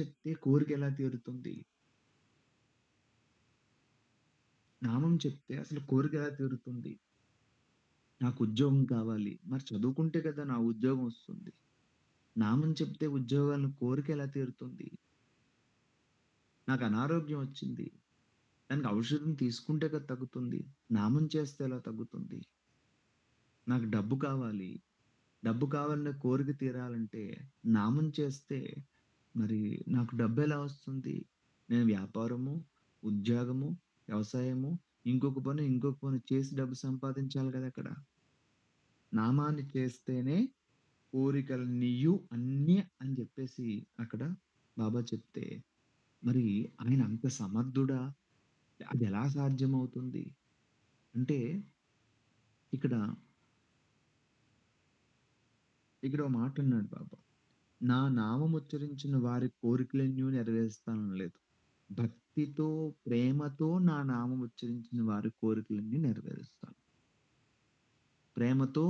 చెప్తే కోరిక ఎలా తీరుతుంది? నామం చెప్తే అసలు కోరికెలా తీరుతుంది? నాకు ఉద్యోగం కావాలి. మరి చదువుకుంటే కదా నా ఉద్యోగం వస్తుంది. నామం చెప్తే ఉద్యోగాలను కోరికెలా తీరుతుంది? నాకు అనారోగ్యం వచ్చింది. దానికి ఔషధం తీసుకుంటే కదా తగ్గుతుంది. నామం చేస్తే ఎలా తగ్గుతుంది? నాకు డబ్బు కావాలి. డబ్బు కావాలనే కోరిక తీరాలంటే నామం చేస్తే మరి నాకు డబ్బు ఎలా వస్తుంది? నేను వ్యాపారము, ఉద్యోగము, వ్యవసాయము, ఇంకొక పని, ఇంకొక పని చేసి డబ్బు సంపాదించాలి కదా అక్కడ. నామాన్ని చేస్తేనే కోరికలు నీయు అన్నీ అని చెప్పేసి అక్కడ బాబా చెప్తే, మరి ఆయన అంత సమర్థుడా? అది ఎలా సాధ్యమవుతుంది? అంటే ఇక్కడ ఇక్కడ ఓ మాటన్నాడు బాబా. నా నామముచ్చరించిన వారి కోరికలన్నీ నెరవేరుస్తాను లేదు భక్తితో, ప్రేమతో నా నామం ఉచ్చరించిన వారి కోరికలన్నీ నెరవేరుస్తాను. ప్రేమతో